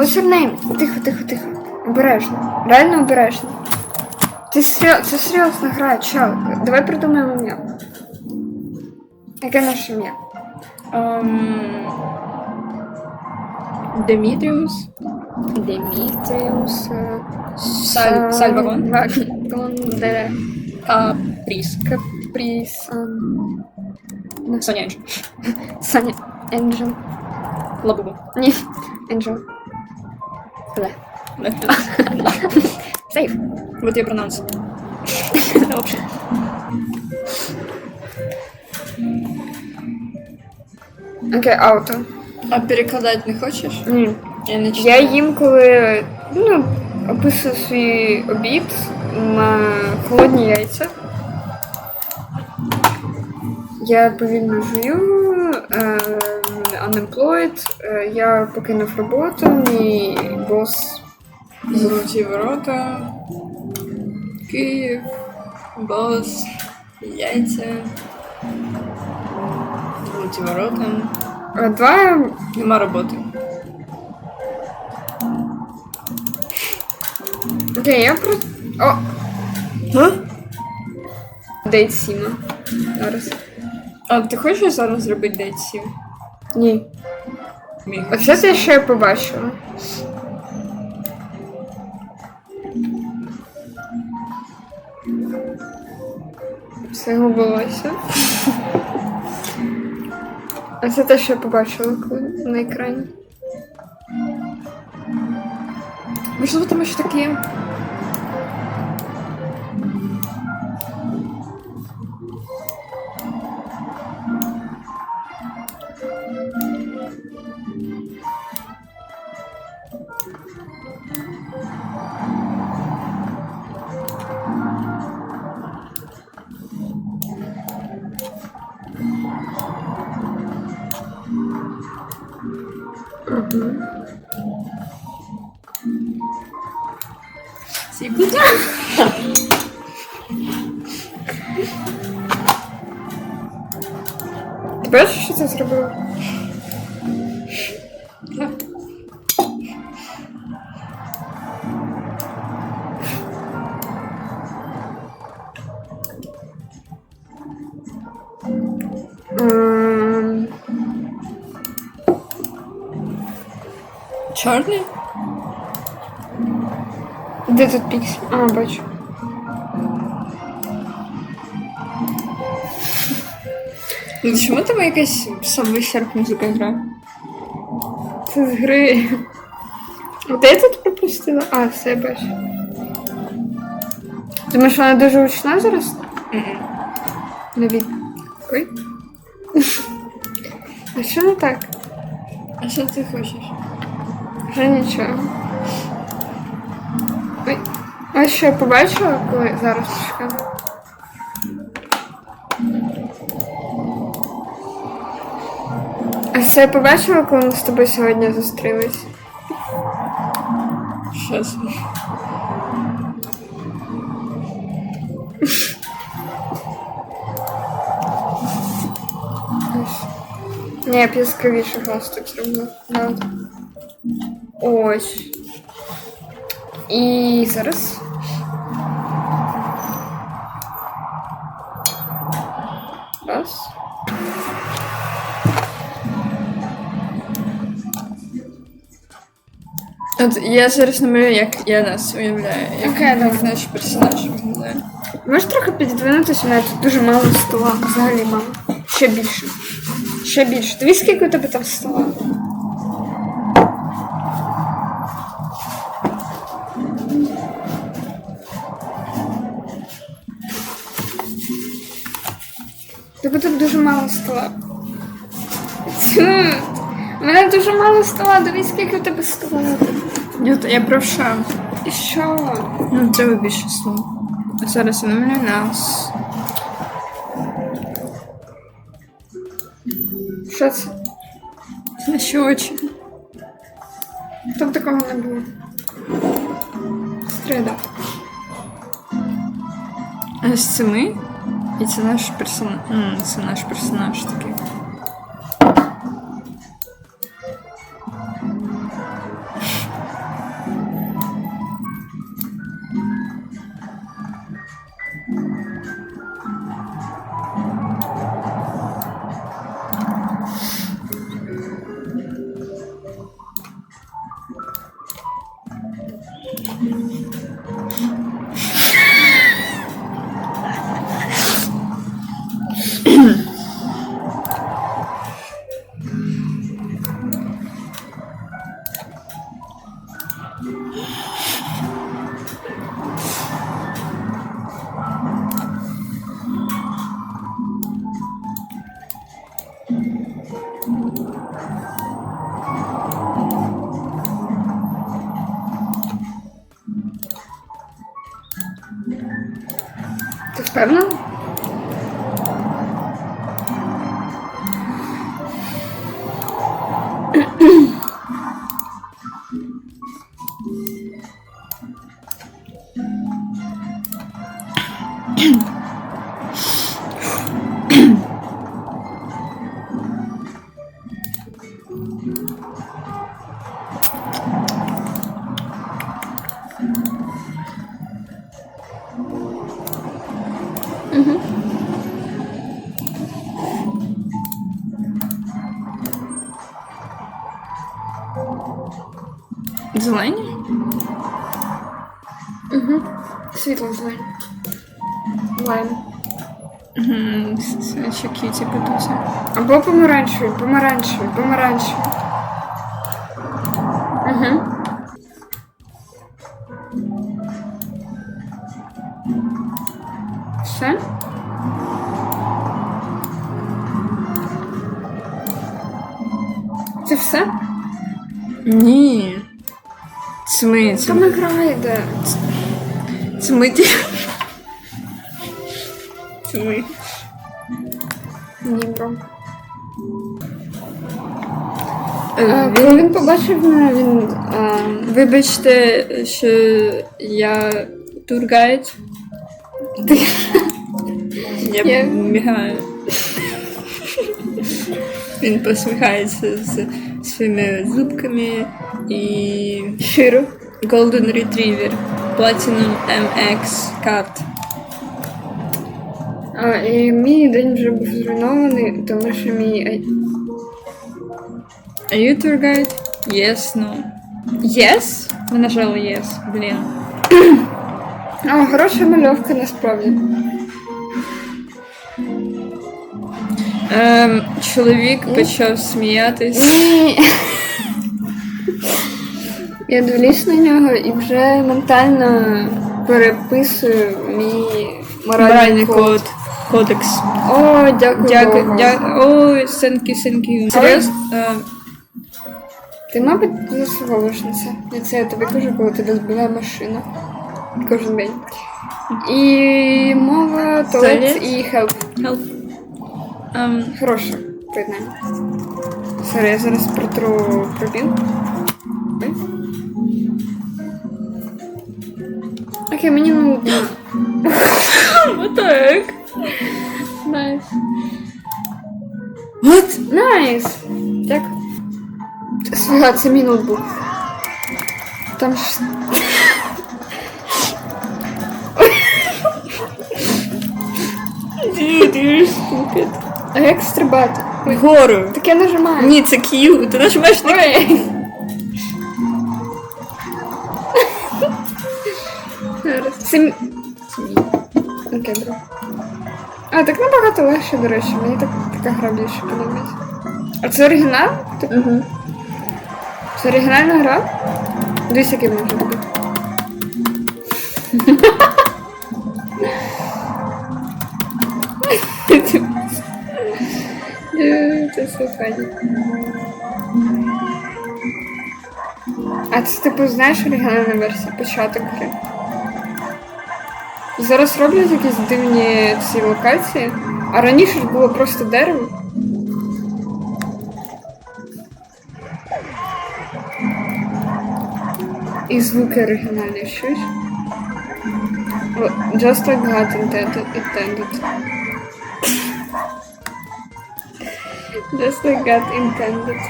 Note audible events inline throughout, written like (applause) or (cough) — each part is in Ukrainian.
Your name? Тихо, тихо, тихо. Обережно. Реально обережно. Ти серйозно, це серйозна гра, чел. Давай придумаємо ім'я. Яке наше ім'я? Ем... Демітріус. Демітріус. е, Саль- Сальвагон. Вагон, де Капріс. Капріс. ем, Соня Енджел. Саня. Енджел. Лабубу. Ні. Енджел. (laughs) Сейф. Вот я прононс. Вообще. (laughs) Окей, ауто. А перекладати не хочеш? Ні. Я не Я їм, коли ну, описую свій обід на холодні яйця. Я повільно жую, е, unemployed, е, я покинув роботу, мій бос Золоті ворота. Київ. Бос. Яйця. Золоті ворота. два. Нема роботи. Окей, я просто. О! А? Дейт Сіма. Зараз. А ти хочеш зараз зробити дейт сім? Ні. Оце що я побачила. Все губилося. А це те, що я побачила на екрані. Можливо, тому що таке. Секунду. Ти бачиш, що це зробила? Де тут піксель? А, бачу. Ну чому тебе якась самовищерк музика грає? Це з гри. Де я тут пропустила? А, все бачу. Думаєш, вона дуже гучна зараз? Не від. Ой. А що не так? А що ти хочеш? Вже нічого. Ой. Ось що я побачила, коли зараз чекаю. А це я побачила, коли ми з тобою сьогодні зустрілись. Щас. Ні, я б яскравіше галстук зробила. Да. Ось. І зараз. Раз. От я зараз намалюю, як я нас уявляю. Як, Окей, як добре. наш персонаж виглядає. Можеш трохи піддвинутися, у мене тут дуже мало стола, взагалі мало. Ще більше. Ще більше. Дивись, скільки у тебе там стола. Стола. Тьфу. У мене дуже мало стола, дивись, скільки у тебе стола. Юта, я правша. І що? Ну, треба більше слов. А зараз я намалюю нас. Що це? Наші очі. Там такого не було. Стрида. А ось це ми. І це наш персонаж. Це наш персонаж такий. I don't know. Зелені? Угу. Світло зелень. Лайм. це Ще кіті питуться. Або помаранчеві, помаранчеві, помаранчеві. Угу. Це Там ми. гра йде. Це ми ті. Це. Ні, бро. Е, коли він побачив мене, він. А, Вибачте, що я тургайд. Я Я- мігаю. Він посміхається з своїми зубками і Широ. Golden Retriever Platinum MX карт. А, і мій день вже був зруйнований, тому що мій. ай- Are you tour guide? Yes, no. Yes? Ми нажали yes. Блін. А, хороша мальовка насправді. Ем, чоловік почав сміятись. Ні. (laughs) Я дивлюсь на нього і вже ментально переписую мій моральний Моральний код. код. Кодекс. О, дякую. Дякую. Богу. Дя... Ой, thank you. Серйозно? Ем, Ти, мабуть, заслуговуєш на це. Я це я тобі кажу, коли тебе збиває машина. Кожен день. І мова, туалет і хелп. help. Ем, Хороше поєднання. Сорі, я зараз протру пробіл. Окей, мені нудно. (laughs) Отак. Найс. What? Найс! Так. Свага, це мій ноутбук. Там ж. Dude, you're stupid. А як стрибати? Вгору. Так я нажимаю. Ні, це Q. Ти нажимаєш на Ой. Мій. Окей, бро. А, так набагато легше, до речі. Мені так, така гра більше подобається. А це оригінал? Типу, Угу. Це оригінальна гра? Дивись, який може бути. Це все фані. А це типу знаєш оригінальна версія, початок гри. Зараз роблять якісь дивні ці локації, а раніше ж було просто дерево. І звуки оригінальні? О, Just like God intended. Just like God intended.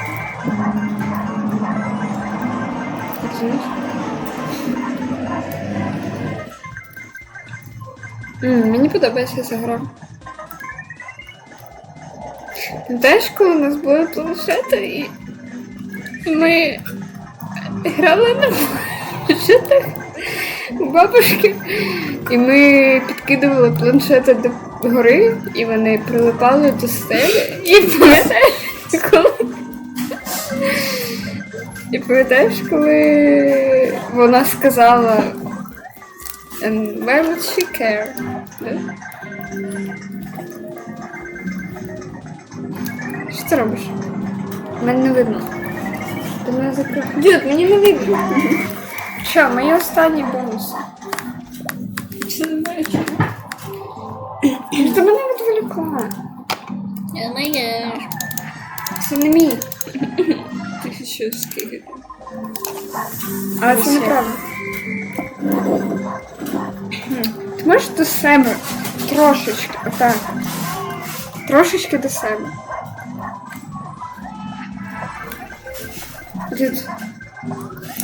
Розумієш? Мені подобається ця гра. Пам'ятаєш, коли у нас були планшети і і ми грали на планшетах у бабушки, і ми підкидували планшети до гори, і вони прилипали до стелі. І пам'ятаєш, коли. І пам'ятаєш, коли вона сказала And why would she care? Що ти робиш? Мене не видно. Ти мене закрив. Дід, мені не видно. Що, мої останні бонуси. Це не знаю чому. клас. Я не є. Це не мій. Тисячу скільки. Але це неправда. Можеш до себе трошечки, отак. Трошечки до себе. Дід,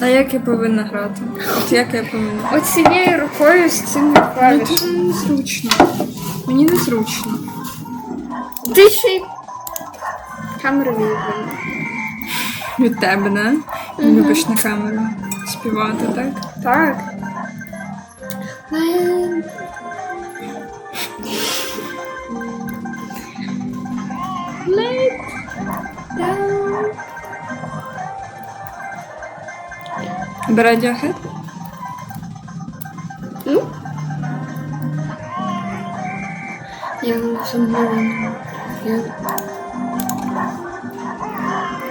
А як я повинна грати? От як я повинна? от цією рукою з цими Ну, клавішами. це незручно. Мені незручно. Ти ще й камеру виявила. Від тебе, не? Любиш на камеру співати, так? Так. Let Радіохед? Ну? Yellow submarine. Yellow.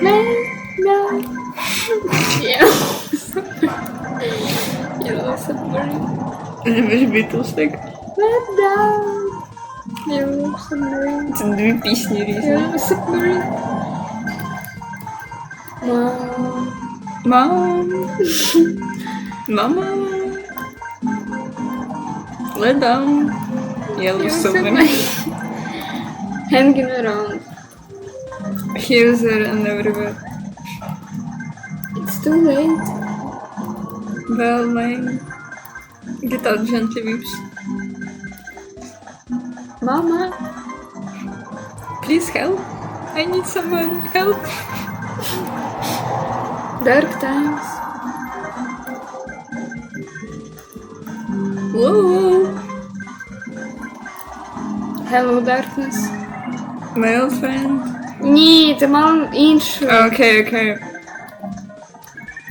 Let down. Yellow submarine. Yellow submarine. Любиш Бітлз, так? Let down. Yellow submarine. Це дві пісні різні. Yellow submarine. Mom. Mom. Mama. Let down. Yellow he. Hanging around. Here's her and everywhere. It's too late. Well, my guitar gently weeps. Mama. Please help. I need someone. Help. Dark times. Whoa. Hello, darkness. My old friend. Ні, ти мав іншу. Okay, okay.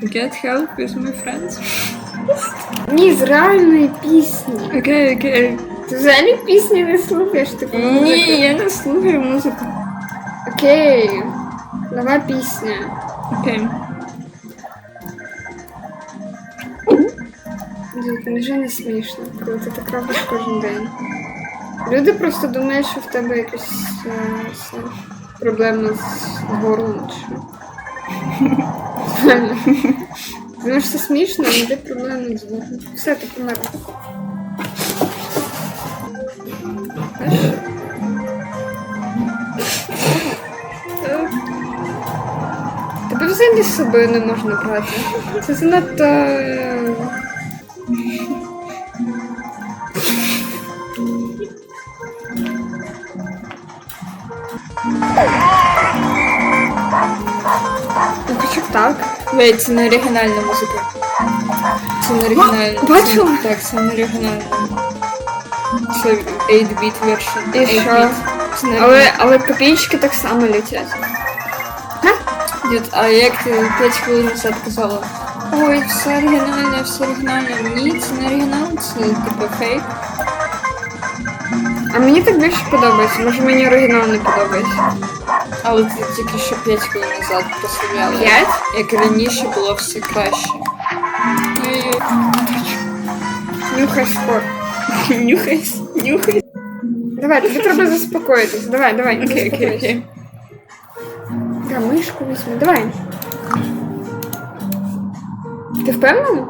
Get help with my friends. Ні, з реальної пісні. Okay, okay. Ти взагалі пісні не слухаєш, типу Ні, музики? я не слухаю музику. Окей. Нова пісня. Окей. Дід, вже не смішно, коли ти так робиш кожен день. Люди просто думають, що в тебе якась е, це, проблема з горлом чи. Думаєш, це смішно, але ти проблеми з горлом. Все, ти помер. Тебе взагалі з собою не можна брати. Це занадто. Вейт, це не оригінальна музика. Це не оригінальна. Ба- бачила? Так, це не оригінальна. Це 8-bit version. І що? 8-bit. Це не Але, але копійки так само летять. Дід, а як ти 5 хвилин назад казала? Ой, все оригінальне, все оригінальне. Ні, це не оригінал, це типу фейк. А мені так більше подобається. Може мені оригінал не подобається. Але ти тільки що 5 хвилин назад прославляла. П'ять? Як раніше було все краще. Нюхай спор. (laughs) Нюхай, нюхай. Давай, тобі треба заспокоїтись. Давай, давай. Окей, окей, окей. Да, мишку візьми, давай. Ти впевнена?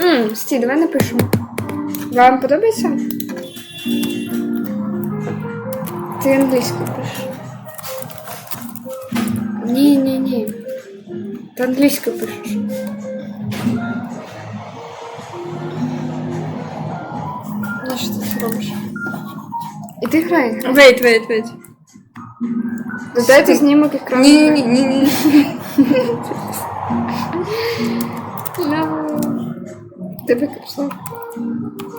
Ммм, стій, давай напишемо. Вам подобається? Ти англійською пишеш. Ти англійською пишеш. Ну, що ти робиш? І ти грай. Вейт, вейт, вейт. Додайте знімок екрану. Ні, ні, ні, ні. No. Тебе красиво. With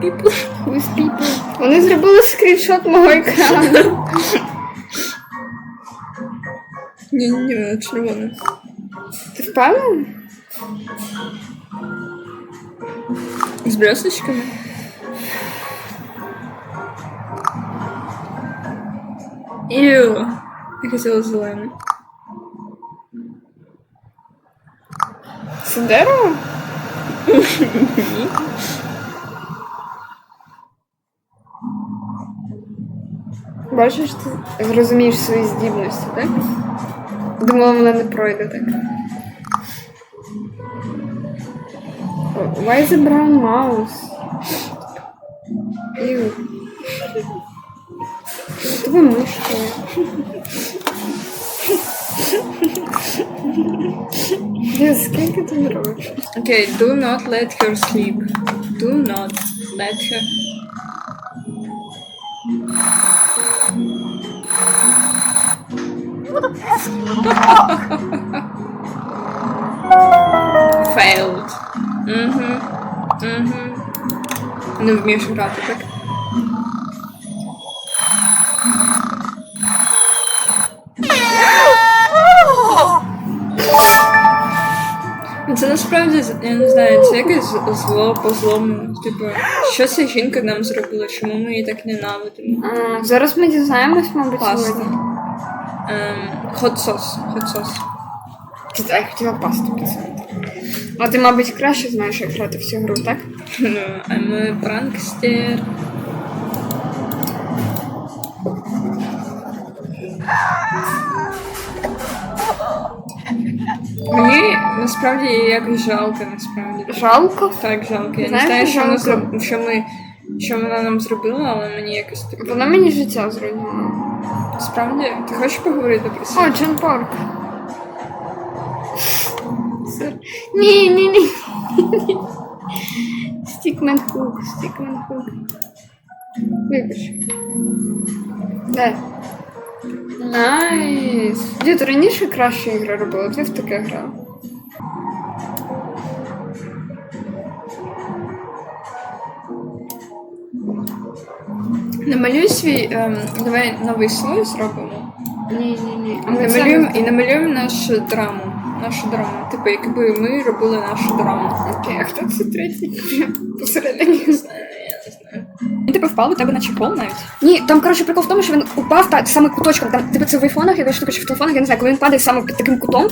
people. With people. Вони зробили скріншот мого екрану. Ні, ні, ні, червоне. Ти впевнена? З бресочками? Іу. Я хотіла зелене. Це дерево? Бачиш, ти зрозумієш свої здібності, так? Думала, вона не пройде так. Why is a brown mouse? Ew. Тебе мишка. Де, скільки ти робиш? Окей, do not let her sleep. Do not let her. Failed. Угу. Угу. Не вмієш грати, так? Це насправді я не знаю, це якесь зло по злому. Типу, що ця жінка нам зробила? Чому ми її так ненавидимо? А, зараз ми дізнаємось, мабуть, Паста. сьогодні. Ем, хот-сос. Хот-сос. А я хотіла пасту писати. А ти, мабуть, краще знаєш, як грати в цю гру, так? Ну, I'm a prankster. Мені насправді якось жалко, насправді. Жалко. Так, жалко. Я Знаєш, не знаю, що, ми жалко. зроб... що, ми... що вона нам зробила, але мені якось типу. Вона мені життя зруйнувала. Справді, ти хочеш поговорити про це? О, Джон Парк. Ні, ні, ні. Стікмен хук, стікмен Кук. Вибач. Де? Найс. Дід, раніше краще ігри робила, ти в таке грав. Намалюй свій. Ем, давай новий слой зробимо. Ні, ні, ні. А ми намалюємо, і намалюємо нашу драму. Нашу драму. Типу, якби ми робили нашу драму. Окей, а хто це третій? Посередині. Не знаю, я не знаю. Він типу впав у тебе на чехол навіть. Ні, там коротше прикол в тому, що він упав та саме куточком. Там типу це в айфонах, я штука чи в телефонах, я не знаю, коли він падає саме під таким кутом.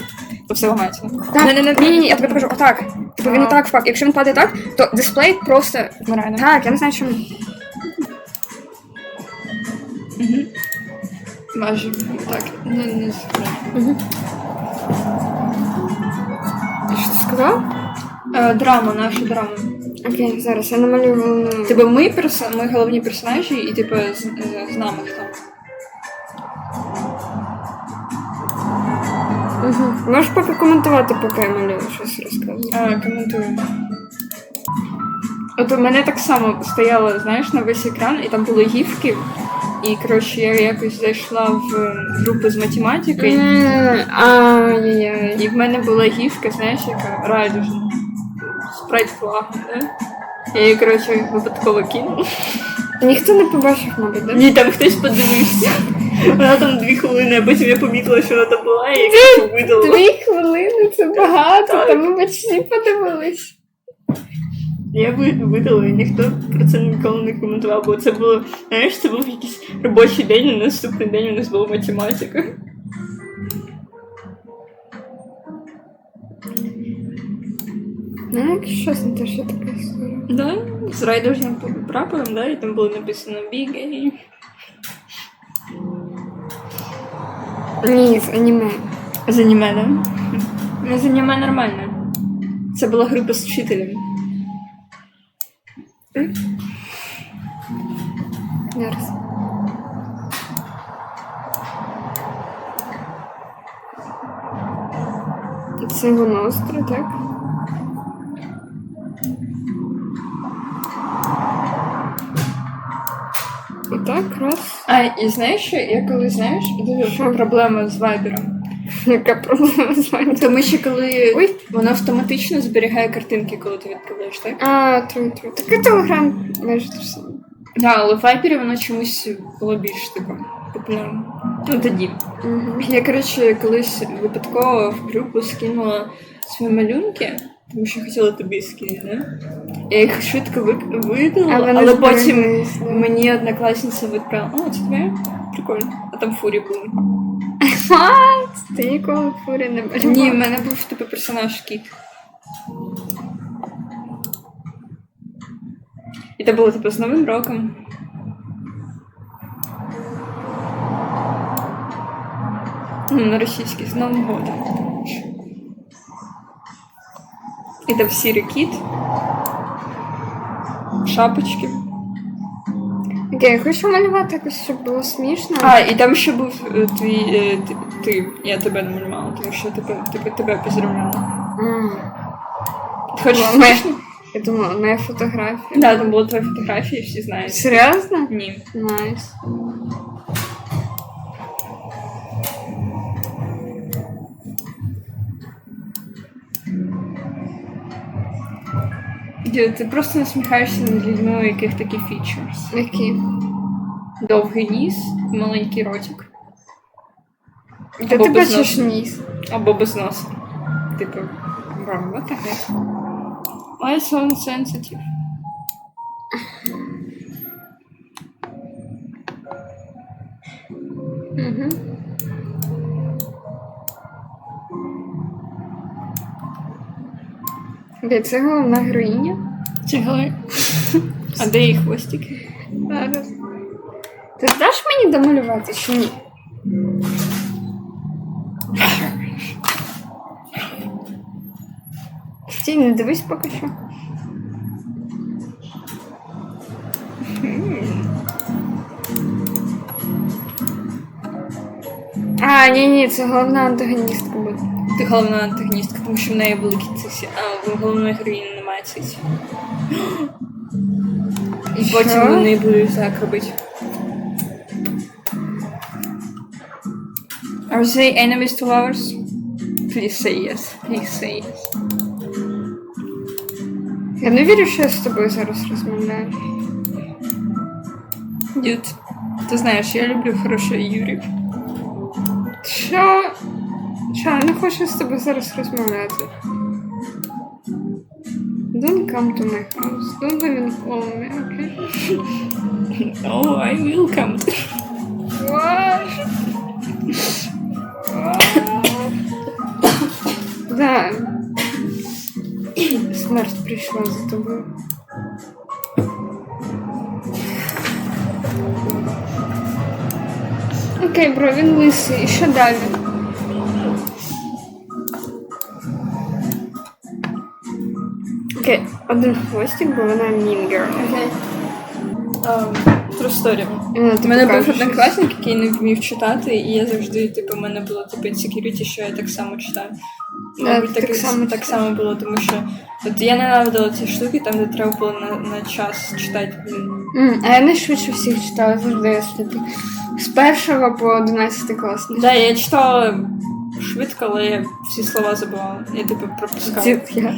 То все ламається. Так, Не, не, не, ні, ні, ні, я тобі покажу. Отак. Типу він А. отак впав. Якщо він падає так, то дисплей просто. Вмирає, да? Так, я не знаю, чому. Майже. Так, не, не знаю. Що ти сказав? Е, драма, наша драма. Окей, зараз я намалюю головну. Типу, ми, перс... ми головні персонажі, і типу з, з- з нами хто. Угу. Можеш поки коментувати, поки я малюю щось розказую. А, коментую. От у мене так само стояло, знаєш, на весь екран, і там були гіфки. І коротше, я якось зайшла в е, групу з математики, і в мене була гіфка, знаєш, яка райдужна. Спрайт флаг, да? Я її, коротше, випадково кинула. Ніхто не побачив, мабуть, да? Ні, там хтось подивився. Вона там дві хвилини, а потім я помітила, що вона там була, і я видала. Дві хвилини, це багато, Так. там ми всі подивились. Я видала, і ніхто про це ніколи не коментував, бо це було, знаєш, це був якийсь робочий день, і наступний день у нас була математика. Ну, щось не те, що таке історія. Да, з райдужним прапором, да, і там було написано бігай. Ні, з аніме. З аніме, да? Ну, з аніме нормально. Це була група з вчителем. Зараз. Це гоностро, так? Отак, раз. А, і знаєш, що я коли знаєш, дуже Що? проблема з вайбером. Яка проблема з вами? Тому що коли Ой. воно автоматично зберігає картинки, коли ти відправляєш, так? А, тру, тру. Так і телеграм майже те ж саме. Да, але в вайбері воно чомусь було більш таке популярне. Ну тоді. Угу. Я, коротше, колись випадково в групу скинула свої малюнки, Тому що хотіла тобі скинути. Я їх швидко вик- викинула, А але потім мені однокласниця відправила. О, це твоє? Прикольно. А там фурі були. What? Ти ніколи фурі не малював? Ні, в мене був типу персонаж кіт. І це було типу з Новим роком. Ну, на російський, з Новим годом. І там сірий кіт. Шапочки. Окей, я хочу малювати якось, щоб було смішно. А, і там ще був е, твій е, ти, ти. Я тебе не малювала, тому що тебе, тебе, тебе поздравляла. М. Ти хочеш Була смішно? Я думала, моя фотографія. Да, там були твоя фотографії, всі знають. Серйозно? Ні. Найс. Діля, ти просто насміхаєшся над людьми, у яких такі фічерс. Які? Довгий ніс, маленький ротик. Де Або ти без бачиш носу. ніс? Або без носа. Типу, bro, what the heck? Why so insensitive? Угу. Окей, це головна героїня. Цігли. А де її хвостики? Зараз. Ти даш мені домалювати чи ні? Стій, не дивись поки що. А, ні, ні, це головна антагоністка буде. Ти головна антагоністка, тому що в неї великі цисі, а в головної героїні немає цисі. І потім вони будуть так робити. Are they enemies to lovers? Please say yes. Please say yes. Я не вірю, що я з тобою зараз розмовляю. Дід, ти знаєш, я люблю хороших Юрів. Що? Що, я не хочу з тобою зараз розмовляти. Don't come to my house. Don't even call me, okay? Oh, I will come. What? Да. Смерть прийшла за тобою. Окей, бро, він лисий. І що далі? Один хвостик, бо вона мінгер. Окей. True story. І вона У мене був однокласник, який не вмів читати, і я завжди, типу, в мене було типу insecurity, що я так само читаю. Да, Мабуть, так так, само так само було, тому що от я ненавидела ці штуки, там, де треба було на, на час читати. М, а я найшвидше всіх читала завжди я сліпі. З першого по 11 клас. Да, я читала швидко, але я всі слова забувала. Я типу пропускала. Дід, як?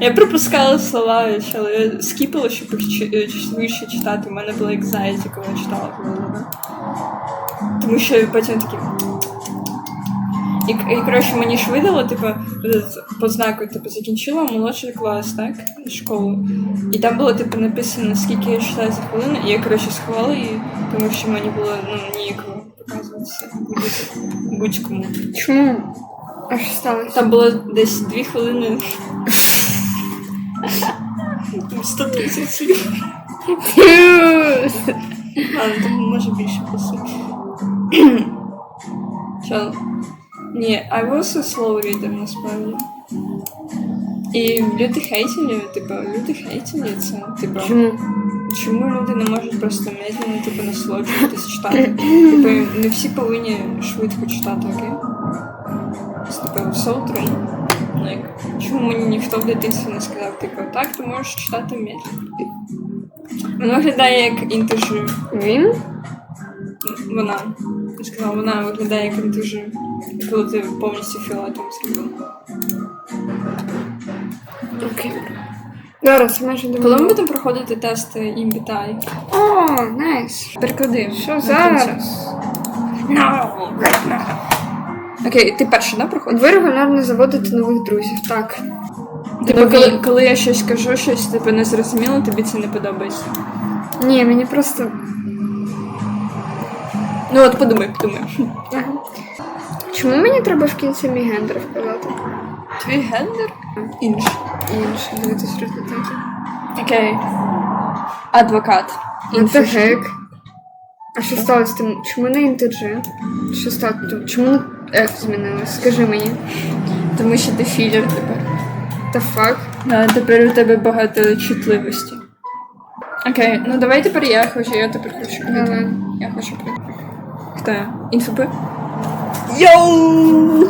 Я пропускала слова, але я скіпала, щоб їх е, швидше читати. У мене була anxiety, коли я читала голову. Тому що потім такі. І, і коротше, мені ж видало, типу, по знаку, типу, закінчила молодший клас, так? Школу. І там було, типу, написано, скільки я читаю за хвилину, і я, коротше, сховала її, тому що мені було ну, ніяково показуватися будь- будь-кому. Чому? А що сталося? Там було десь дві хвилини. 130 слів. Ладно, там може більше писати. Чо? Ні, I was a slow reader, насправді. І люди хейтили, типу, люди хейтили це, типу, Чому? Чому люди не можуть просто медленно, типу, насолоджуватись читати? (clears throat) Типу, не всі повинні швидко читати, окей? Типу, so чому мені ніхто в дитинстві не сказав, типу, так, ти можеш читати медленно. Воно виглядає як інтерв'ю. Він? Вона. Я сказала, вона виглядає як інтерв'ю. Коли ти повністю фіолетовим зробила. Окей. Зараз майже Коли ми будемо проходити тести імбітай? О, найс. Переклади. Що зараз? No, right now. Окей, ти перший, да, проходиш? Ви регулярно заводите нових друзів, так. Типу, Нові. коли, коли я щось кажу, щось типу не зрозуміло, тобі це не подобається. Ні, мені просто. Ну от подумай, подумай. Ага. Чому мені треба в кінці мій гендер вказати? Твій гендер? Інший. Інше, дивитись результати. Окей. Адвокат. What the heck? А що сталося тим? Чому не інтеджи? Що стало? Чому F змінилось? Скажи мені. Тому що ти філер тепер. Та фак? А, тепер у тебе багато чутливості. Окей, ну давай тепер я хочу, я тепер хочу прийти. Давай. Я хочу прийти. Хто я? Йоу!